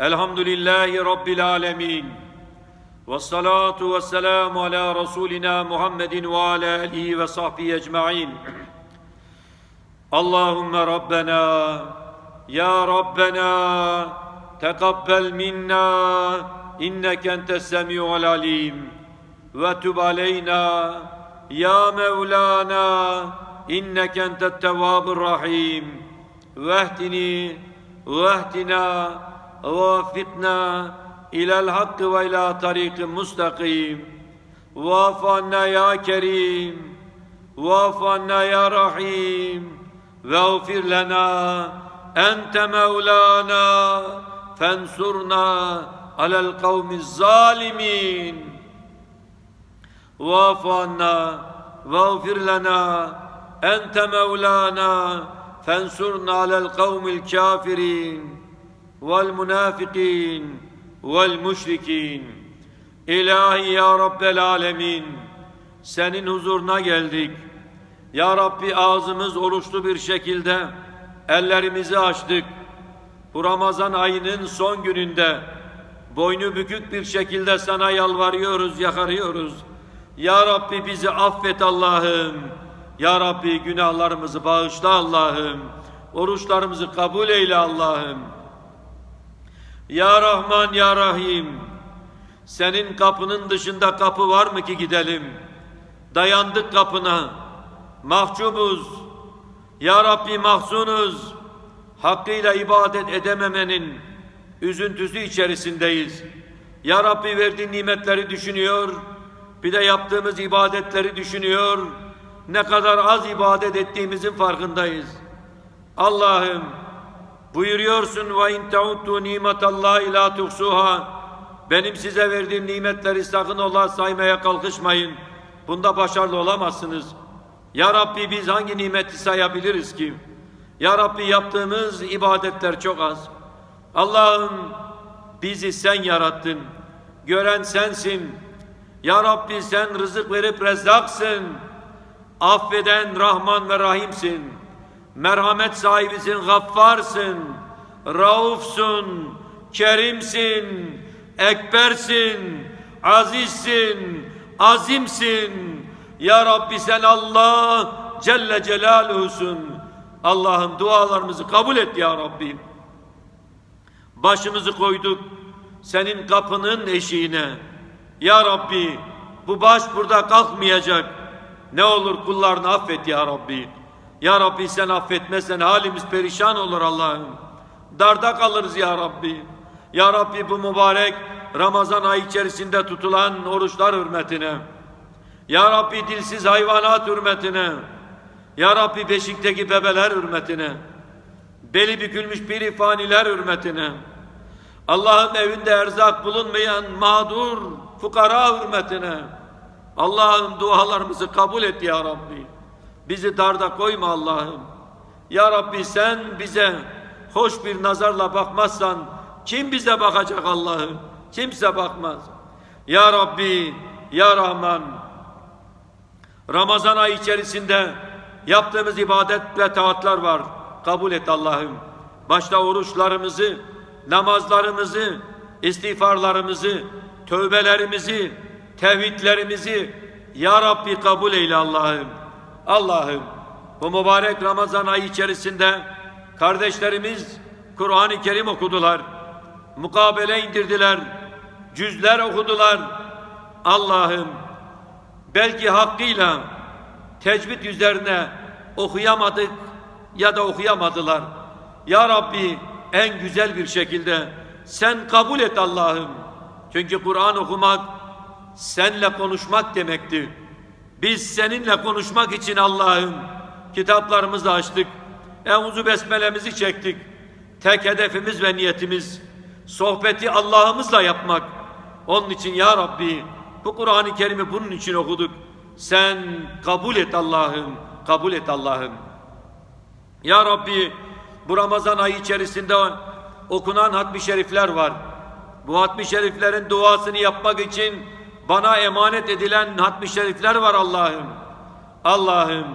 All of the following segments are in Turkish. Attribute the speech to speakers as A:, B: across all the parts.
A: Elhamdülillahi Rabbil alemin. Ve salatu ve selamu ala Resulina Muhammedin ve ala alihi ve sahbihi ecma'in. Allahümme Rabbena, Ya Rabbena, tekabbel minna, inneke entes semi'ul alim. Ve tub aleyna, Ya Mevlana, inneke entet tevvabur rahim. Vehdini, vehdina, ووفقنا إلى الحق وإلى طريق مستقيم. واعف عنا يا كريم واعف عنا يا رحيم. واغفر لنا أنت مولانا فانصرنا على القوم الظالمين. واعف عنا واغفر لنا أنت مولانا فانصرنا على القوم الكافرين. vel munafikin vel müşrikin. İlahi ya Rabbel alemin. Senin huzuruna geldik. Ya Rabbi ağzımız oruçlu bir şekilde ellerimizi açtık. Bu Ramazan ayının son gününde boynu bükük bir şekilde sana yalvarıyoruz, yakarıyoruz. Ya Rabbi bizi affet Allah'ım. Ya Rabbi günahlarımızı bağışla Allah'ım. Oruçlarımızı kabul eyle Allah'ım. Ya Rahman Ya Rahim senin kapının dışında kapı var mı ki gidelim? Dayandık kapına. Mahcubuz. Ya Rabbi mahzunuz. Hakkıyla ibadet edememenin üzüntüsü içerisindeyiz. Ya Rabbi verdiğin nimetleri düşünüyor. Bir de yaptığımız ibadetleri düşünüyor. Ne kadar az ibadet ettiğimizin farkındayız. Allah'ım Buyuruyorsun ve in tauddu nimetallahi la tuhsuha. Benim size verdiğim nimetleri sakın ola saymaya kalkışmayın. Bunda başarılı olamazsınız. Ya Rabbi biz hangi nimeti sayabiliriz ki? Ya Rabbi yaptığımız ibadetler çok az. Allah'ım bizi sen yarattın. Gören sensin. Ya Rabbi sen rızık verip rezzaksın. Affeden Rahman ve Rahimsin merhamet sahibisin, gaffarsın, raufsun, kerimsin, ekbersin, azizsin, azimsin. Ya Rabbi sen Allah Celle Celaluhusun. Allah'ım dualarımızı kabul et ya Rabbi. Başımızı koyduk senin kapının eşiğine. Ya Rabbi bu baş burada kalkmayacak. Ne olur kullarını affet ya Rabbi. Ya Rabbi sen affetmezsen halimiz perişan olur Allah'ım. Darda kalırız ya Rabbi. Ya Rabbi bu mübarek Ramazan ayı içerisinde tutulan oruçlar hürmetine. Ya Rabbi dilsiz hayvanat hürmetine. Ya Rabbi beşikteki bebeler hürmetine. Beli bükülmüş bir faniler hürmetine. Allah'ım evinde erzak bulunmayan mağdur fukara hürmetine. Allah'ım dualarımızı kabul et ya Rabbi. Bizi darda koyma Allah'ım. Ya Rabbi sen bize hoş bir nazarla bakmazsan kim bize bakacak Allah'ım? Kimse bakmaz. Ya Rabbi, Ya Rahman Ramazan ayı içerisinde yaptığımız ibadet ve taatlar var. Kabul et Allah'ım. Başta oruçlarımızı, namazlarımızı, istiğfarlarımızı, tövbelerimizi, tevhidlerimizi Ya Rabbi kabul eyle Allah'ım. Allah'ım bu mübarek Ramazan ayı içerisinde kardeşlerimiz Kur'an-ı Kerim okudular. Mukabele indirdiler. Cüzler okudular. Allah'ım belki hakkıyla tecvid üzerine okuyamadık ya da okuyamadılar. Ya Rabbi en güzel bir şekilde sen kabul et Allah'ım. Çünkü Kur'an okumak senle konuşmak demektir. Biz seninle konuşmak için Allah'ım kitaplarımızı açtık. Euzu besmelemizi çektik. Tek hedefimiz ve niyetimiz sohbeti Allah'ımızla yapmak. Onun için ya Rabbi bu Kur'an-ı Kerim'i bunun için okuduk. Sen kabul et Allah'ım, kabul et Allah'ım. Ya Rabbi bu Ramazan ayı içerisinde okunan hatmi şerifler var. Bu hatmi şeriflerin duasını yapmak için bana emanet edilen hatmi şerifler var Allah'ım. Allah'ım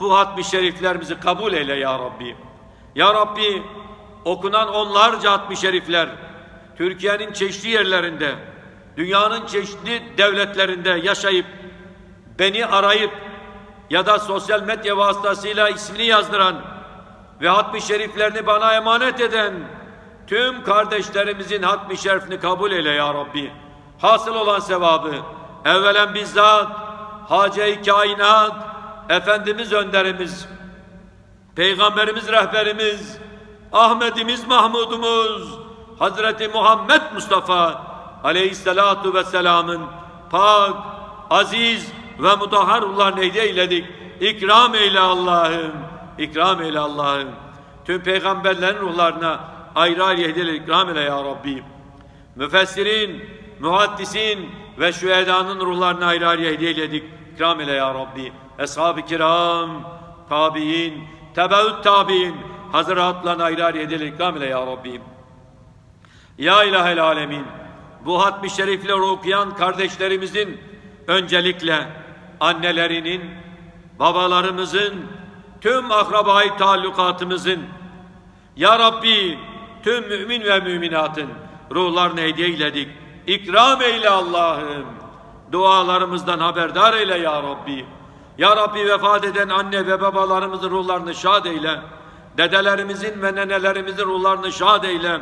A: bu hatmi şeriflerimizi kabul eyle ya Rabbi. Ya Rabbi okunan onlarca hatmi şerifler Türkiye'nin çeşitli yerlerinde, dünyanın çeşitli devletlerinde yaşayıp beni arayıp ya da sosyal medya vasıtasıyla ismini yazdıran ve hatmi şeriflerini bana emanet eden tüm kardeşlerimizin hatmi şerifini kabul eyle ya Rabbi. Hasıl olan sevabı evvelen bizzat Hacı-i Kainat Efendimiz önderimiz Peygamberimiz rehberimiz Ahmetimiz Mahmudumuz Hazreti Muhammed Mustafa Aleyhisselatu Vesselam'ın pak, aziz ve mudahhar ruhlarını hediye eyledik. İkram eyle Allah'ım. İkram eyle Allah'ım. Tüm peygamberlerin ruhlarına ayrı ayrı hediyeler ikram eyle ya Rabbi. Müfessirin, muhaddisin ve şühedanın ruhlarına ayrı ayrı hediye eyledik. İkram eyle ya Rabbi. Ashab-ı kiram, tabi'in, tebeut tabi'in, hazıratlarına ayrı ayrı hediyeler ikram eyle ya Rabbi. Ya ilahel alemin, bu hatmi şerifleri okuyan kardeşlerimizin öncelikle annelerinin, babalarımızın, tüm akrabayı taallukatımızın, Ya Rabbi tüm mümin ve müminatın ruhlarını hediye eyledik. İkram eyle Allah'ım. Dualarımızdan haberdar eyle Ya Rabbi. Ya Rabbi vefat eden anne ve babalarımızın ruhlarını şad eyle. Dedelerimizin ve nenelerimizin ruhlarını şad eyle.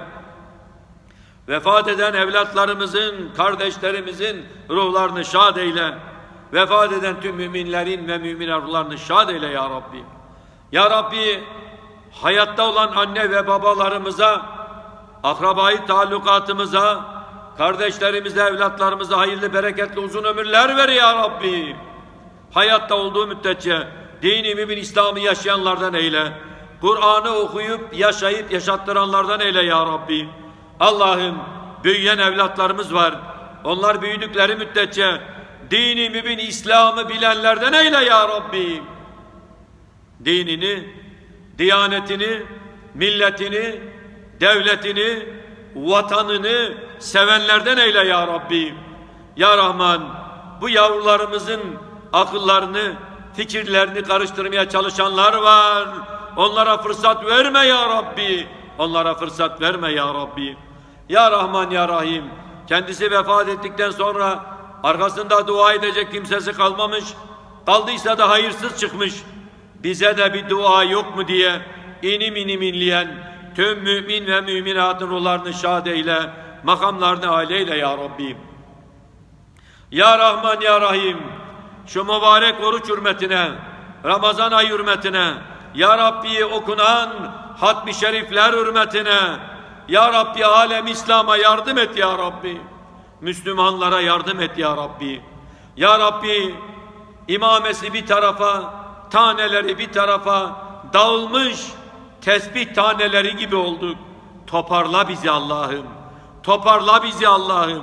A: Vefat eden evlatlarımızın, kardeşlerimizin ruhlarını şad eyle. Vefat eden tüm müminlerin ve mümin ruhlarını şad eyle ya Rabbi. Ya Rabbi hayatta olan anne ve babalarımıza, akrabayı taallukatımıza, kardeşlerimize, evlatlarımıza hayırlı, bereketli, uzun ömürler ver ya Rabbi. Hayatta olduğu müddetçe dini mümin İslam'ı yaşayanlardan eyle. Kur'an'ı okuyup, yaşayıp, yaşattıranlardan eyle ya Rabbi. Allah'ım büyüyen evlatlarımız var. Onlar büyüdükleri müddetçe dini mübin İslam'ı bilenlerden eyle ya Rabbi. Dinini, diyanetini, milletini, devletini, vatanını sevenlerden eyle ya Rabbi. Ya Rahman bu yavrularımızın akıllarını, fikirlerini karıştırmaya çalışanlar var. Onlara fırsat verme ya Rabbi. Onlara fırsat verme ya Rabbi. Ya Rahman ya Rahim. Kendisi vefat ettikten sonra arkasında dua edecek kimsesi kalmamış. Kaldıysa da hayırsız çıkmış. Bize de bir dua yok mu diye inim inim inleyen tüm mümin ve müminatın ruhlarını şad eyle, makamlarını aileyle ya Rabbi. Ya Rahman ya Rahim, şu mübarek oruç hürmetine, Ramazan ayı hürmetine, Ya Rabbi okunan hatmi şerifler hürmetine, Ya Rabbi alem İslam'a yardım et Ya Rabbi. Müslümanlara yardım et Ya Rabbi. Ya Rabbi imamesi bir tarafa, taneleri bir tarafa dağılmış tesbih taneleri gibi olduk. Toparla bizi Allah'ım. Toparla bizi Allah'ım.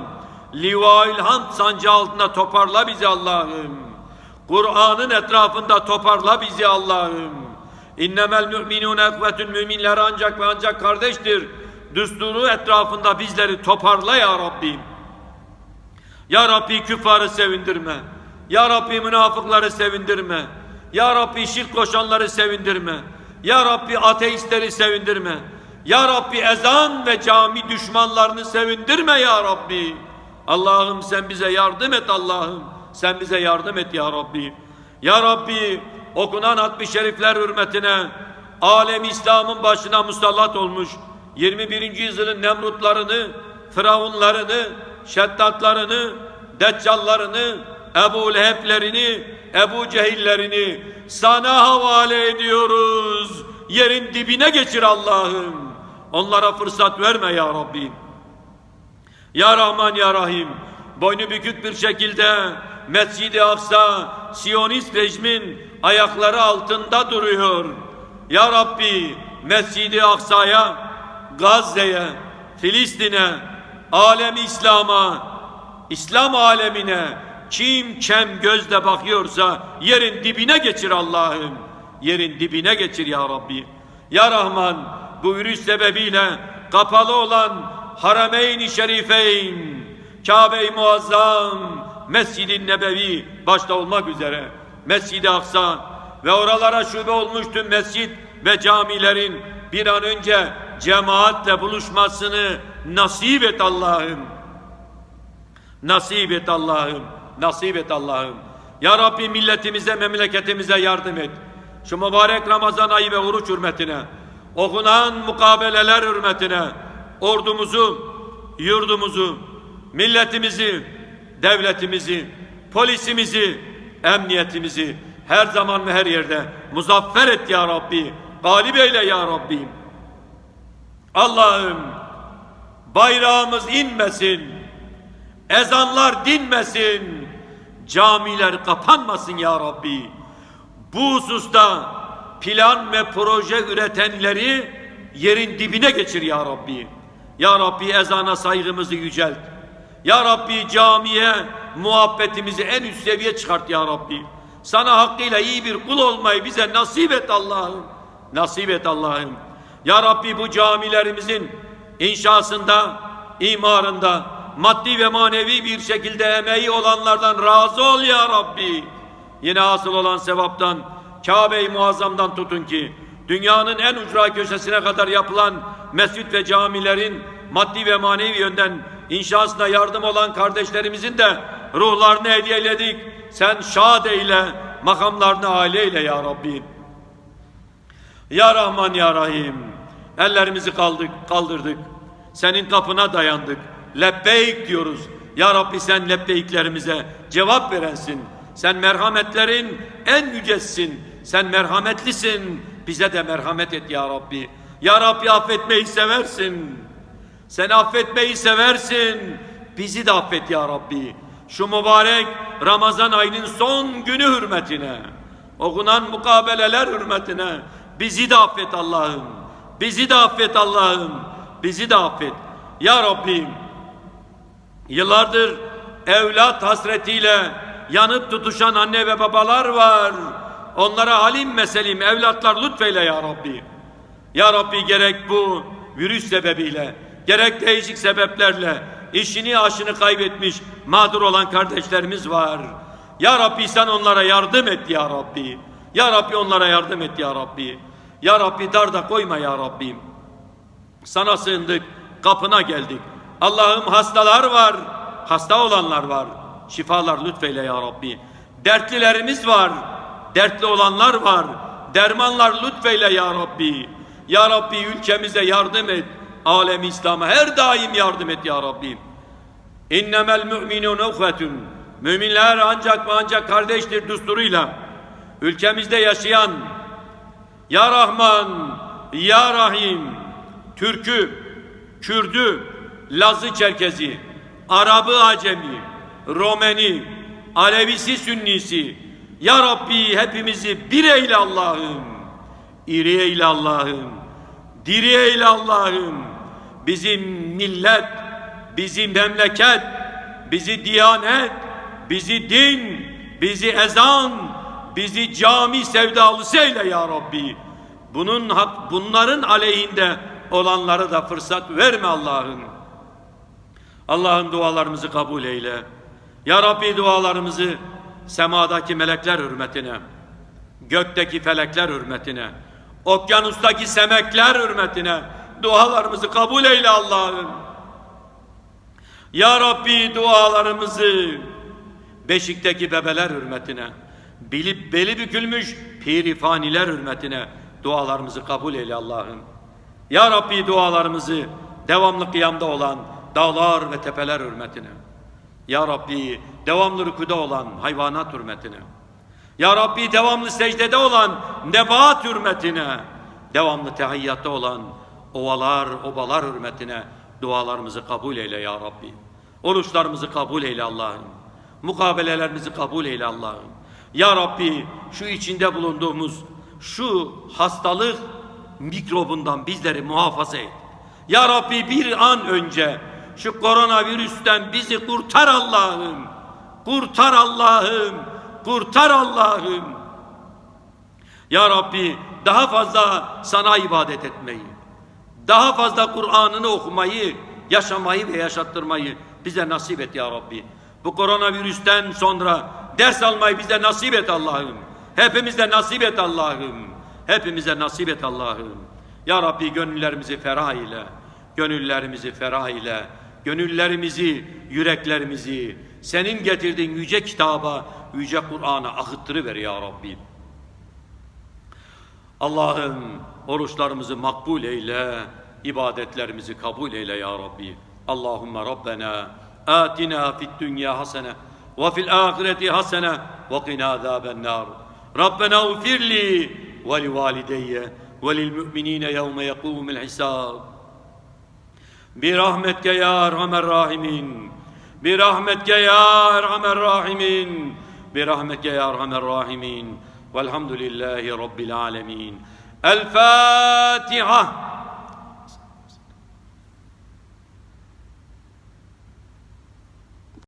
A: Livaül Hamd sancı altında toparla bizi Allah'ım. Kur'an'ın etrafında toparla bizi Allah'ım. İnnemel müminun ekvetün müminler ancak ve ancak kardeştir. Düsturu etrafında bizleri toparla ya Rabbi. Ya Rabbi küffarı sevindirme. Ya Rabbi münafıkları sevindirme. Ya Rabbi şirk koşanları sevindirme. Ya Rabbi ateistleri sevindirme. Ya Rabbi ezan ve cami düşmanlarını sevindirme ya Rabbi. Allah'ım sen bize yardım et Allah'ım. Sen bize yardım et ya Rabbi. Ya Rabbi okunan hatmi şerifler hürmetine alem İslam'ın başına musallat olmuş 21. yüzyılın Nemrutlarını, Firavunlarını, Şeddatlarını, Deccallarını, Ebu Leheb'lerini, Ebu Cehillerini sana havale ediyoruz. Yerin dibine geçir Allah'ım. Onlara fırsat verme ya Rabbi. Ya Rahman ya Rahim boynu bükük bir şekilde Mescid-i Aksa Siyonist rejimin ayakları altında duruyor. Ya Rabbi Mescid-i Aksa'ya, Gazze'ye, Filistin'e, alem İslam'a, İslam alemine kim kem gözle bakıyorsa yerin dibine geçir Allah'ım. Yerin dibine geçir ya Rabbi. Ya Rahman bu virüs sebebiyle kapalı olan Harameyn-i Şerifeyn, Kabe-i Muazzam, Mescid-i Nebevi başta olmak üzere Mescid-i Aksa ve oralara şube olmuş tüm mescid ve camilerin bir an önce cemaatle buluşmasını nasip et Allah'ım. Nasip et Allah'ım. Nasip et Allah'ım. Ya Rabbi milletimize, memleketimize yardım et. Şu mübarek Ramazan ayı ve oruç hürmetine, okunan mukabeleler hürmetine, ordumuzu, yurdumuzu, milletimizi, devletimizi, polisimizi, emniyetimizi her zaman ve her yerde muzaffer et ya Rabbi. Galip eyle ya Rabbi. Allah'ım bayrağımız inmesin. Ezanlar dinmesin. Camiler kapanmasın ya Rabbi. Bu hususta plan ve proje üretenleri yerin dibine geçir ya Rabbi. Ya Rabbi ezana saygımızı yücelt. Ya Rabbi camiye muhabbetimizi en üst seviye çıkart ya Rabbi. Sana hakkıyla iyi bir kul olmayı bize nasip et Allah'ım. Nasip et Allah'ım. Ya Rabbi bu camilerimizin inşasında, imarında, maddi ve manevi bir şekilde emeği olanlardan razı ol ya Rabbi. Yine asıl olan sevaptan, Kabe-i Muazzam'dan tutun ki, dünyanın en ucra köşesine kadar yapılan mescit ve camilerin maddi ve manevi yönden inşasına yardım olan kardeşlerimizin de ruhlarını hediyeledik. Sen şad eyle, makamlarını âli ya Rabbi. Ya Rahman ya Rahim. Ellerimizi kaldık, kaldırdık. Senin kapına dayandık. Lebbeyk diyoruz. Ya Rabbi sen lebbeyklerimize cevap verensin. Sen merhametlerin en yücesin. Sen merhametlisin. Bize de merhamet et ya Rabbi. Ya Rabbi affetmeyi seversin. Sen affetmeyi seversin. Bizi de affet ya Rabbi. Şu mübarek Ramazan ayının son günü hürmetine, okunan mukabeleler hürmetine bizi de affet Allah'ım. Bizi de affet Allah'ım. Bizi de affet. Ya Rabbim yıllardır evlat hasretiyle yanıp tutuşan anne ve babalar var. Onlara halim meselim evlatlar lütfeyle ya Rabbi. Ya Rabbi gerek bu virüs sebebiyle, gerek değişik sebeplerle işini aşını kaybetmiş mağdur olan kardeşlerimiz var. Ya Rabbi sen onlara yardım et ya Rabbi. Ya Rabbi onlara yardım et ya Rabbi. Ya Rabbi darda koyma ya Rabbim. Sana sığındık, kapına geldik. Allah'ım hastalar var, hasta olanlar var. Şifalar lütfeyle ya Rabbi. Dertlilerimiz var, dertli olanlar var. Dermanlar lütfeyle ya Rabbi. Ya Rabbi ülkemize yardım et. Alem İslam'a her daim yardım et ya Rabbi. İnnemel müminun uhvetun. Müminler ancak ve ancak kardeştir düsturuyla. Ülkemizde yaşayan Ya Rahman, Ya Rahim, Türk'ü, Kürd'ü, Lazı Çerkezi, Arabı Acemi, Romeni, Alevisi Sünnisi, Ya Rabbi hepimizi bir eyle Allah'ım, iri eyle Allah'ım, diri eyle Allah'ım, bizim millet, bizi memleket, bizi diyanet, bizi din, bizi ezan, bizi cami sevdalısı eyle ya Rabbi. Bunun bunların aleyhinde olanlara da fırsat verme Allah'ım. Allah'ım dualarımızı kabul eyle. Ya Rabbi dualarımızı semadaki melekler hürmetine, gökteki felekler hürmetine, okyanustaki semekler hürmetine dualarımızı kabul eyle Allah'ım. Ya Rabbi dualarımızı Beşik'teki bebeler hürmetine, bilip beli bükülmüş pirifaniler hürmetine dualarımızı kabul eyle Allah'ım. Ya Rabbi dualarımızı devamlı kıyamda olan dağlar ve tepeler hürmetine. Ya Rabbi devamlı rükuda olan hayvanat hürmetine. Ya Rabbi devamlı secdede olan nebat hürmetine. Devamlı tehiyyatta olan ovalar, obalar hürmetine dualarımızı kabul eyle ya Rabbi. Oruçlarımızı kabul eyle Allah'ım. Mukabelelerimizi kabul eyle Allah'ım. Ya Rabbi şu içinde bulunduğumuz şu hastalık mikrobundan bizleri muhafaza et. Ya Rabbi bir an önce şu koronavirüsten bizi kurtar Allah'ım. Kurtar Allah'ım. Kurtar Allah'ım. Ya Rabbi daha fazla sana ibadet etmeyi, daha fazla Kur'an'ını okumayı, yaşamayı ve yaşattırmayı bize nasip et ya Rabbi. Bu koronavirüsten sonra ders almayı bize nasip et Allah'ım. Hepimize nasip et Allah'ım. Hepimize nasip et Allah'ım. Ya Rabbi gönüllerimizi ferah ile, gönüllerimizi ferah ile, gönüllerimizi, yüreklerimizi senin getirdiğin yüce kitaba, yüce Kur'an'a akıttırıver ya Rabbi. Allah'ım oruçlarımızı makbul eyle, ibadetlerimizi kabul eyle ya Rabbi. Allahümme Rabbena atina fid dünya hasene ve fil ahireti hasene ve qina azaben nar. Rabbena ufirli ve li valideyye ve lil müminine yevme yekumul hisab. برحمتك يا أرحم الراحمين. برحمتك يا أرحم الراحمين. برحمتك يا أرحم الراحمين. والحمد لله رب العالمين. الفاتحة.